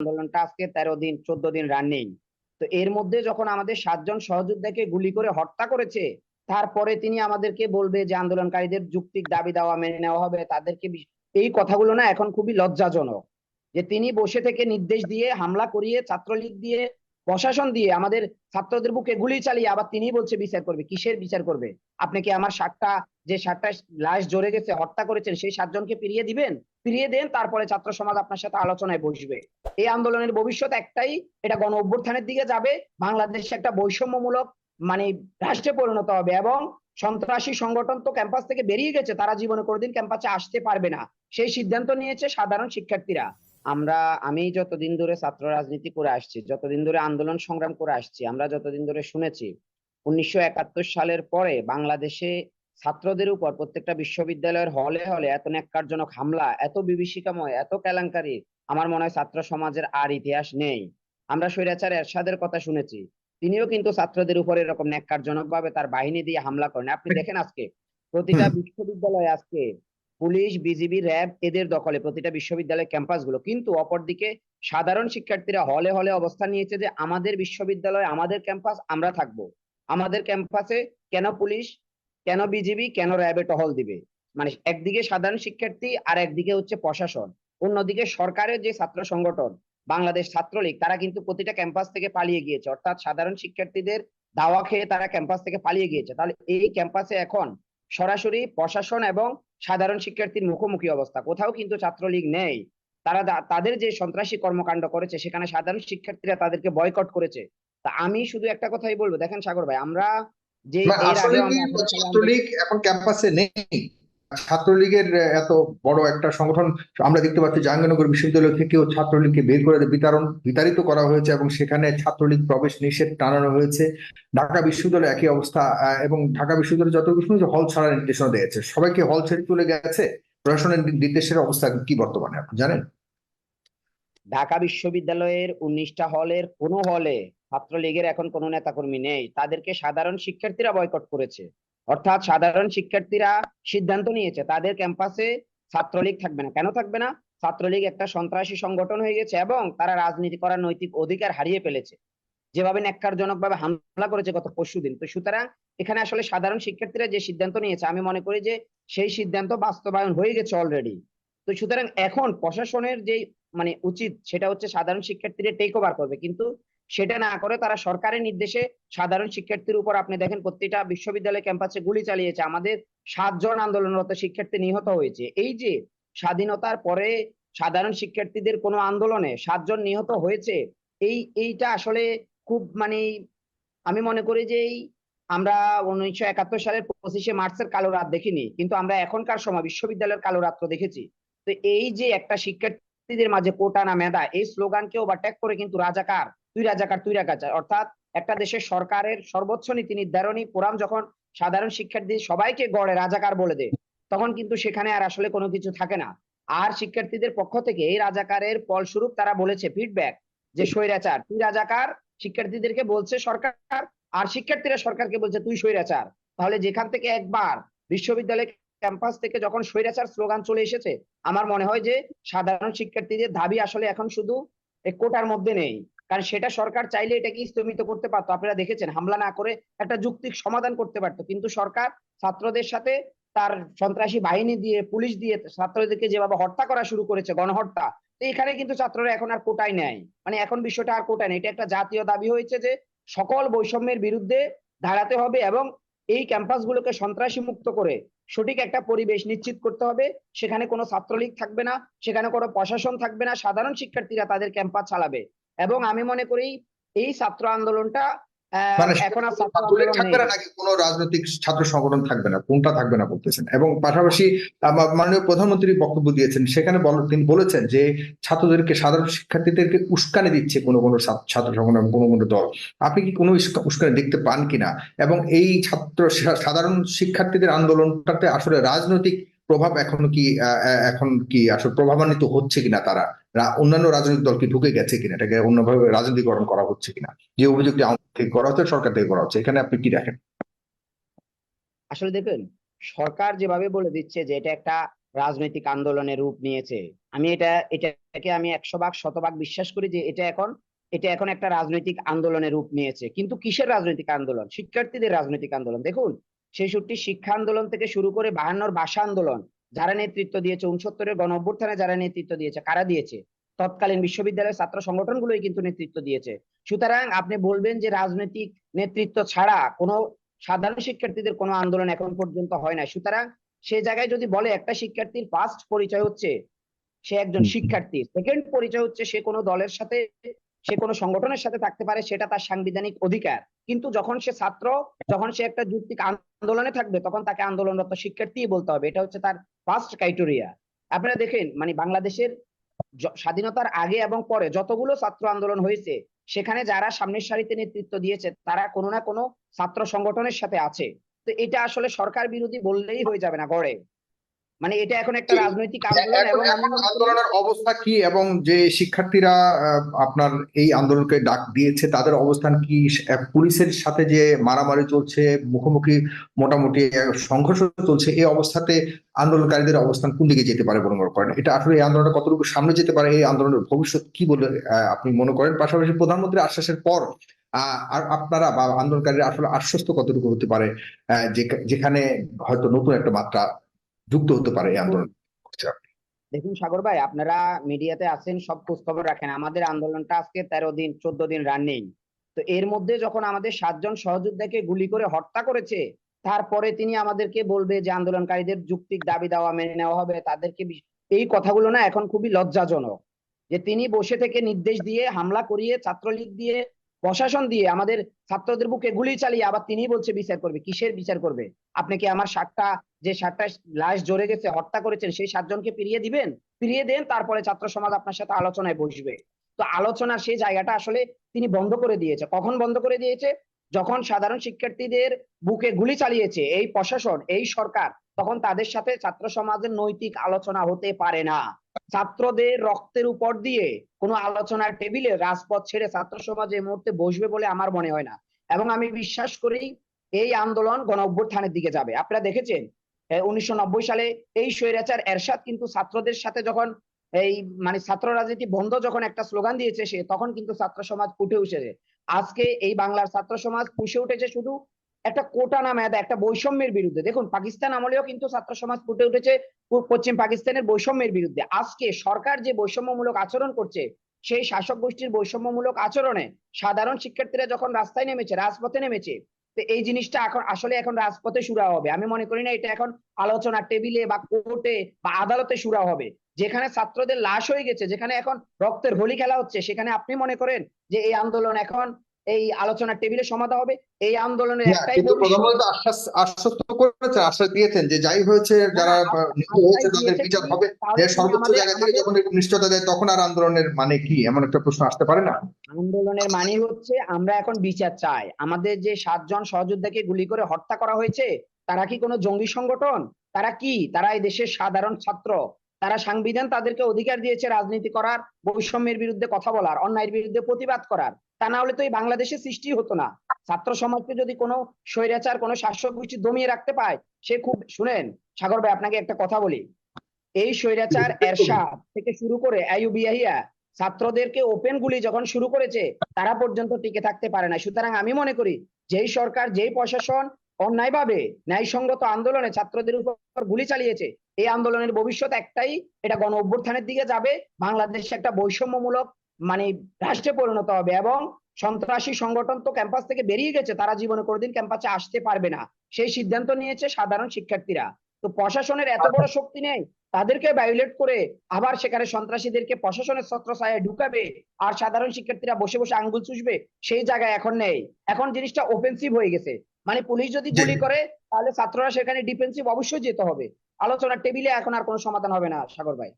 আন্দোলনটা আজকে তেরো দিন, চোদ্দ দিন রানিং তো এর মধ্যে যখন আমাদের সাতজন সহযোদ্ধাকে গুলি করে হত্যা করেছে, তারপরে তিনি আমাদেরকে বলবে যে আন্দোলনকারীদের যুক্তিক দাবি দাওয়া মেনে নেওয়া হবে। তাদেরকে এই কথাগুলো না এখন খুবই লজ্জাজনক। যে তিনি বসে থেকে নির্দেশ দিয়ে হামলা করিয়ে ছাত্রলীগ দিয়ে প্রশাসন দিয়ে আমাদের ছাত্রদের বুকে গুলি চালিয়ে আবার তিনিই বলছে বিচার করবে। কিসের বিচার করবে? আপনি কি আমার সাতটা, যে সাতটা লাশ জড়ে গেছে, হত্যা করেছেন, সেই সাতজনকে ফিরিয়ে দিবেন? ফিরিয়ে দেন, তারপরে ছাত্র সমাজ আপনার সাথে আলোচনায় বসবে। এই আন্দোলনের ভবিষ্যৎ একটাই, এটা গণ অভ্যুত্থানের দিকে যাবে। বাংলাদেশে একটা বৈষম্যমূলক মানে রাষ্ট্রে পরিণত হবে এবং সন্ত্রাসী সংগঠন তো ক্যাম্পাস থেকে বেরিয়ে গেছে, তারা জীবনে কোনোদিন ক্যাম্পাসে আসতে পারবে না। সেই সিদ্ধান্ত নিয়েছে সাধারণ শিক্ষার্থীরা। আমরা আমি যতদিন ধরে ছাত্র রাজনীতি করে আসছি যতদিন ধরে আন্দোলন সংগ্রাম করে আসছি আমরা যতদিন ধরে শুনেছি উনিশশো একাত্তর সালের পরে বাংলাদেশে ছাত্রদের উপর প্রত্যেকটা বিশ্ববিদ্যালয়ের হলে হলে এত ন্যাক্কারজনক হামলা এত বিভীষিকাময় এত কেলেঙ্কারি আমার মনে হয় ছাত্র সমাজের আর ইতিহাস নেই। আমরা স্বৈরাচার এরশাদের কথা শুনেছি তিনিও কিন্তু ছাত্রদের উপর এরকম ন্যাক্কারজনক ভাবে তার বাহিনী দিয়ে হামলা করেন। আপনি দেখেন আজকে প্রতিটা বিশ্ববিদ্যালয়ে আজকে পুলিশ, বিজিবি, র্যাব এদের দখলে প্রতিটা বিশ্ববিদ্যালয় ক্যাম্পাসগুলো কিন্তু অপরদিকে সাধারণ শিক্ষার্থীরা হলে হলে অবস্থান নিয়েছে যে, আমাদের বিশ্ববিদ্যালয়, আমাদের ক্যাম্পাস, আমরা থাকব। আমাদের ক্যাম্পাসে কেন পুলিশ, কেন বিজিবি, কেন র্যাবে টহল দিবে? মানে একদিকে সাধারণ শিক্ষার্থী আর একদিকে হচ্ছে প্রশাসন। অন্যদিকে সরকারের যে ছাত্র সংগঠন, বাংলাদেশ ছাত্রলীগ, তারা কিন্তু প্রতিটা ক্যাম্পাস থেকে পালিয়ে গিয়েছে। অর্থাৎ সাধারণ শিক্ষার্থীদের দাওয়া খেয়ে তারা ক্যাম্পাস থেকে পালিয়ে গিয়েছে। তাহলে এই ক্যাম্পাসে এখন সরাসরি প্রশাসন এবং সাধারণ শিক্ষার্থীর মুখোমুখি অবস্থা। কোথাও কিন্তু ছাত্রলীগ নেই। তারা তাদের যে সন্ত্রাসী কর্মকাণ্ড করেছে সেখানে সাধারণ শিক্ষার্থীরা তাদেরকে বয়কট করেছে। তা আমি শুধু একটা কথাই বলব। দেখেন সাগর ভাই আমরা যে ছাত্রলীগ এখন ক্যাম্পাসে নেই। ছাত্রলীগের এত বড় একটা সংগঠন, আমরা দেখতে পাচ্ছি জাহাঙ্গীরনগর বিশ্ববিদ্যালয় থেকেও ছাত্রলীগকে বের করে বিতরণ, বিতাড়িত করা হয়েছে এবং সেখানে ছাত্রলীগ প্রবেশ নিষেধ টানানো হয়েছে। ঢাকা বিশ্ববিদ্যালয় একই অবস্থা এবং ঢাকা বিশ্ববিদ্যালয় যতটুকু শুনেছি হল ছাড়ার নির্দেশনা দিয়েছে। সবাইকে হল ছেড়ে চলে গেছে? প্রশাসনের নির্দেশের অবস্থা কি বর্তমানে আপনি জানেন? ঢাকা বিশ্ববিদ্যালয়ের উনিশটা হলের কোনো হলে ছাত্রলীগের এখন কোনো নেতাকর্মী নেই। তাদেরকে সাধারণ শিক্ষার্থীরা বয়কট করেছে। অর্থাৎ সাধারণ শিক্ষার্থীরা সিদ্ধান্ত নিয়েছে, তাদের ক্যাম্পাসে ছাত্রলীগ থাকবে না। কেন থাকবে না? ছাত্রলীগ একটা সন্ত্রাসী সংগঠন হয়ে গেছে এবং তারা রাজনীতি করার নৈতিক অধিকার হারিয়ে ফেলেছে। যেভাবে ন্যাক্কারজনক ভাবে হামলা করেছে গত পরশুদিন তো সুতরাং এখানে আসলে সাধারণ শিক্ষার্থীরা যে সিদ্ধান্ত নিয়েছে, আমি মনে করি যে সেই সিদ্ধান্ত বাস্তবায়ন হয়ে গেছে অলরেডি তো সুতরাং এখন প্রশাসনের যে মানে উচিত, সেটা হচ্ছে সাধারণ শিক্ষার্থীরা টেক ওভার করবে। কিন্তু সেটা না করে তারা সরকারের নির্দেশে সাধারণ শিক্ষার্থীর উপর আপনি দেখেন প্রত্যেকটা বিশ্ববিদ্যালয় ক্যাম্পাসে গুলি চালিয়েছে। আমাদের সাতজন আন্দোলনরত শিক্ষার্থী নিহত হয়েছে। এই যে স্বাধীনতার পরে সাধারণ শিক্ষার্থীদের কোনো আন্দোলনে সাতজন নিহত হয়েছে, এই, এইটা আসলে খুব মানে আমি মনে করি যে এই আমরা উনিশশো একাত্তর সালের পঁচিশে মার্চের কালো রাত দেখিনি, কিন্তু আমরা এখনকার সময় বিশ্ববিদ্যালয়ের কালো রাত্র দেখেছি। তো এই যে একটা শিক্ষার্থীদের মাঝে কোটা না মেধা এই স্লোগানকে ওভারটেক করে কিন্তু রাজাকার তুই রাজাকার তুই রাজাকার অর্থাৎ একটা দেশের সরকারের সর্বোচ্চ নীতি নির্ধারণী ফোরাম যখন সাধারণ শিক্ষার্থী সবাইকে গড়ে রাজাকার বলে দেয় তখন কিন্তু সেখানে আর আসলে কোনো কিছু থাকে না। আর শিক্ষার্থীদের পক্ষ থেকে এই রাজাকারের ফলস্বরূপ তারা বলেছে ফিডব্যাক যে স্বৈরাচার, তুই রাজাকার শিক্ষার্থীদেরকে বলছে সরকার, আর শিক্ষার্থীরা সরকারকে বলছে, তুই স্বৈরাচার। তাহলে যেখান থেকে একবার বিশ্ববিদ্যালয় ক্যাম্পাস থেকে যখন স্বৈরাচার স্লোগান চলে এসেছে, আমার মনে হয় যে সাধারণ শিক্ষার্থীদের দাবি আসলে এখন শুধু কোটার মধ্যে নেই। কারণ সেটা সরকার চাইলে এটাকে স্থগিত করতে পারতো? আপনারা দেখেছেন, হামলা না করে একটা যুক্তিক সমাধান করতে পারতো। কিন্তু সরকার ছাত্রদের সাথে তার সন্ত্রাসী বাহিনী দিয়ে, পুলিশ দিয়ে ছাত্রদেরকে যেভাবে হত্যা করা শুরু করেছে, গণহত্যা, তো এখানে কিন্তু ছাত্ররা এখন আর কোটায় নেয় মানে এখন বিষয়টা আর কোটায় নেই। এটা একটা জাতীয় দাবি হয়েছে যে সকল বৈষম্যের বিরুদ্ধে দাঁড়াতে হবে এবং এই ক্যাম্পাসগুলোকে সন্ত্রাসী মুক্ত করে সঠিক একটা পরিবেশ নিশ্চিত করতে হবে। সেখানে কোনো ছাত্রলীগ থাকবে না, সেখানে কোনো প্রশাসন থাকবে না। সাধারণ শিক্ষার্থীরা তাদের ক্যাম্পাস চালাবে। এবং আমি মনে করি এই ছাত্র আন্দোলনটা মানে এখন আর ছাত্র আন্দোলন থাকবে না নাকি কোনো রাজনৈতিক ছাত্র সংগঠন থাকবে না? কোনটা থাকবে না বলতেছেন? এবং পাশাপাশি মাননীয় প্রধানমন্ত্রী বক্তব্য দিয়েছেন সেখানে তিনি বলেছেন যে ছাত্রদেরকে সাধারণ শিক্ষার্থীদেরকে উস্কানি দিচ্ছে কোনো কোনো ছাত্র সংগঠন কোনো কোনো দল। আপনি কি কোনো উস্কা- উস্কানি দেখতে পান কিনা? এবং এই ছাত্র সাধারণ শিক্ষার্থীদের আন্দোলনটাতে আসলে রাজনৈতিক প্রভাব এখনও কি এখন কি আসলে প্রভাবান্বিত হচ্ছে কিনা তারা? অন্যান্য রাজনৈতিক দল কি ঢুকে গেছে কিনা? এটাকে অন্যভাবে রাজনীতিকরণ করা হচ্ছে কিনা? যে অভিযোগটি আওয়ামী থেকে করা হচ্ছে, সরকার থেকে করা হচ্ছে, এখানে আপনি কি দেখেন? আসলে দেখুন, সরকার যেভাবে বলে দিচ্ছে যে এটা একটা রাজনৈতিক আন্দোলনের রূপ নিয়েছে, আমি এটা, এটাকে আমি একশো ভাগ, শতভাগ বিশ্বাস করি যে এটা এখন এটা এখন একটা রাজনৈতিক আন্দোলনের রূপ নিয়েছে। কিন্তু কিসের রাজনৈতিক আন্দোলন? শিক্ষার্থীদের রাজনৈতিক আন্দোলন। দেখুন ছেষট্টি শিক্ষা আন্দোলন থেকে শুরু করে বাহান্নর ভাষা আন্দোলন যারা নেতৃত্ব দিয়েছে উনসত্তরের গণ অভ্যুত্থানে যারা নেতৃত্ব দিয়েছে কারা দিয়েছে? তৎকালীন বিশ্ববিদ্যালয়ের ছাত্র সংগঠনগুলোই কিন্তু নেতৃত্ব দিয়েছে। সুতরাং আপনি বলবেন যে রাজনৈতিক নেতৃত্ব ছাড়া কোনো সাধারণ শিক্ষার্থীদের কোনো আন্দোলন এখন পর্যন্ত হয় না সুতরাং সে জায়গায় যদি বলে একটা শিক্ষার্থীর ফার্স্ট পরিচয় হচ্ছে সে একজন শিক্ষার্থী সেকেন্ড পরিচয় হচ্ছে সে কোনো দলের সাথে সে কোনো সংগঠনের সাথে থাকতে পারে, সেটা তার সাংবিধানিক অধিকার। কিন্তু যখন সে ছাত্র, যখন সে একটা যুক্তিক আন্দোলনে থাকবে, তখন তাকে আন্দোলনরত শিক্ষার্থী বলতে হবে। এটা হচ্ছে তার ফার্স্ট ক্রাইটেরিয়া আপনারা দেখেন মানে বাংলাদেশের স্বাধীনতার আগে এবং পরে যতগুলো ছাত্র আন্দোলন হয়েছে, সেখানে যারা সামনের সারিতে নেতৃত্ব দিয়েছে, তারা কোনো না কোনো ছাত্র সংগঠনের সাথে আছে। তো এটা আসলে সরকার বিরোধী বললেই হয়ে যাবে না, গড়ে। মানে এটা এখন একটা রাজনৈতিক আন্দোলন এবং আন্দোলনের অবস্থা কি এবং যে শিক্ষার্থীরা আপনার এই আন্দোলনকে ডাক দিয়েছে তাদের অবস্থান কি? পুলিশের সাথে যে মারামারি চলছে মুখোমুখি মোটামুটি সংঘর্ষ চলছে এই অবস্থাতে আন্দোলনকারীদের অবস্থান কোন দিকে যেতে পারে বলে মনে করেন? এটা আসলে এই আন্দোলনটা কতটুকু সামনে যেতে পারে এই আন্দোলনের ভবিষ্যৎ কি বলে আহ, আপনি মনে করেন? পাশাপাশি প্রধানমন্ত্রীর আশ্বাসের পর আহ, আর আপনারা বা আন্দোলনকারীরা আসলে আশ্বস্ত কতটুকু হতে পারে যেখানে হয়তো নতুন একটা মাত্রা যুক্ত হতে পারে এই আন্দোলন দেখুন সাগর ভাই, আপনারা মিডিয়াতে আছেন, সব খোঁজ খবর রাখেন। আমাদের আন্দোলনটা আজকে তেরো দিন, চোদ্দ দিন রানিং তো এর মধ্যে যখন আমাদের সাতজন সহযোদ্ধাকে গুলি করে হত্যা করেছে, তারপরে তিনি আমাদেরকে বলবে যে আন্দোলনকারীদের যুক্তিক দাবি দেওয়া মেনে নেওয়া হবে, তাদেরকে এই কথাগুলো না এখন খুবই লজ্জাজনক। যে তিনি বসে থেকে নির্দেশ দিয়ে, হামলা করিয়ে, ছাত্রলীগ দিয়ে প্রশাসন দিয়ে আমাদের ছাত্রদের বুকে গুলি চালিয়ে আবার তিনি বলছে বিচার করবে। কিসের বিচার করবে? আপনি কি আমার সাতটা, যে সাতটা লাশ জড়ে গেছে, হত্যা করেছেন, সেই সাতজনকে ফিরিয়ে দিবেন? ফিরিয়ে দেন, তারপরে ছাত্র সমাজ আপনার সাথে আলোচনায় বসবে। তো আলোচনার সেই জায়গাটা আসলে তিনি বন্ধ করে দিয়েছে। কখন বন্ধ করে দিয়েছে? যখন সাধারণ শিক্ষার্থীদের বুকে গুলি চালিয়েছে এই প্রশাসন, এই সরকার, তখন তাদের সাথে ছাত্র সমাজের নৈতিক আলোচনা হতে পারে না। ছাত্রদের রক্তের উপর দিয়ে কোনো আলোচনার টেবিলে রাজপথ ছেড়ে ছাত্র সমাজ এই মুহূর্তে বসবে বলে আমার মনে হয় না। এবং আমি বিশ্বাস করি এই আন্দোলন গণ অভ্যুত্থানের দিকে যাবে। আপনারা দেখেছেন উনিশশো নব্বই সালে এই স্বৈরাচার এরশাদ কিন্তু ছাত্রদের সাথে যখন এই মানে ছাত্র রাজনীতি বন্ধ যখন একটা স্লোগান দিয়েছে সে, তখন কিন্তু ছাত্র সমাজ উঠে উঠেছে। আজকে এই বাংলার ছাত্র সমাজ ফুসে উঠেছে শুধু একটা কোটা নামে একটা বৈষম্যের বিরুদ্ধে। দেখুন, পাকিস্তান আমলেও কিন্তু ছাত্র সমাজ ফুটে উঠেছে পশ্চিম পাকিস্তানের বৈষম্যের বিরুদ্ধে। আজকে সরকার যে বৈষম্যমূলক আচরণ করছে, সেই শাসক গোষ্ঠীর বৈষম্যমূলক আচরণে সাধারণ শিক্ষার্থীরা যখন রাস্তায় নেমেছে, রাজপথে নেমেছে, তো এই জিনিসটা এখন, আসলে এখন রাজপথে শুরা হবে। আমি মনে করি না এটা এখন আলোচনা টেবিলে বা কোর্টে বা আদালতে শুরা হবে। যেখানে ছাত্রদের লাশ হয়ে গেছে যেখানে এখন রক্তের হোলি খেলা হচ্ছে সেখানে আপনি মনে করেন যে এই আন্দোলন এখন এই আলোচনার টেবিলে সমাধা হবে? এই আন্দোলনের একটাই প্রধানমন্ত্রী আশ্বাস আশ্বস্ত করেছেন আশ্বাস দিয়েছেন যে যাই হয়েছে যারা নিহত হয়েছে তাদের বিচার হবে। সর্বোচ্চ জায়গা থেকে যখন এরকম নিশ্চয়তা দেয় তখন আর আন্দোলনের মানে কি? এমন একটা প্রশ্ন আসতে পারে না? আন্দোলনের মানে হচ্ছে আমরা এখন বিচার চাই। আমাদের যে সাতজন সহযোদ্ধাকে গুলি করে হত্যা করা হয়েছে তারা কি কোনো জঙ্গি সংগঠন? তারা কি? তারা এই দেশের সাধারণ ছাত্র। তারা সাংবিধান তাদেরকে অধিকার দিয়েছে রাজনীতি করার বৈষম্যের বিরুদ্ধে কথা বলার অন্যায়ের বিরুদ্ধে প্রতিবাদ করার। তা না হলে তো এই বাংলাদেশে সৃষ্টি হতো না। ছাত্র সমাজকে যদি কোনো স্বৈরাচার কোনো শাসক গোষ্ঠী দমিয়ে রাখতে পায় সে খুব শুনেন সাগর ভাই আপনাকে একটা কথা বলি। এই স্বৈরাচার এরশাদ থেকে শুরু করে আইয়ুব ইয়াহিয়া ছাত্রদেরকে ওপেন গুলি যখন শুরু করেছে তারা পর্যন্ত টিকে থাকতে পারে না সুতরাং আমি মনে করি যেই সরকার যেই প্রশাসন অন্যায়ভাবে ন্যায়সঙ্গত আন্দোলনে ছাত্রদের উপর গুলি চালিয়েছে এই আন্দোলনের ভবিষ্যৎ একটাই, এটা গণ অভ্যুত্থানের দিকে যাবে, বাংলাদেশ একটা বৈষম্যমূলক মানে রাষ্ট্রে পরিণত হবে এবং সন্ত্রাসী সংগঠন তো ক্যাম্পাস থেকে বেরিয়ে গেছে, তারা জীবনে কোনোদিন ক্যাম্পাসে আসতে পারবে না। সেই সিদ্ধান্ত নিয়েছে সাধারণ শিক্ষার্থীরা। তো প্রশাসনের এত বড় শক্তি নেই, তাদেরকে ভায়োলেট করে আবার সেখানে সন্ত্রাসীদেরকে প্রশাসনের ছত্রছায়ায় ঢুকাবে আর সাধারণ শিক্ষার্থীরা বসে বসে আঙ্গুল চুষবে, সেই জায়গায় এখন নেই। এখন জিনিসটা অফেন্সিভ হয়ে গেছে। মানে পুলিশ যদি গুলি করে তাহলে ছাত্ররা সেখানে ডিফেন্সিভ অবশ্যই যেতে হবে। আলোচনার টেবিলে এখন আর কোনো সমাধান হবে না সাগর ভাই।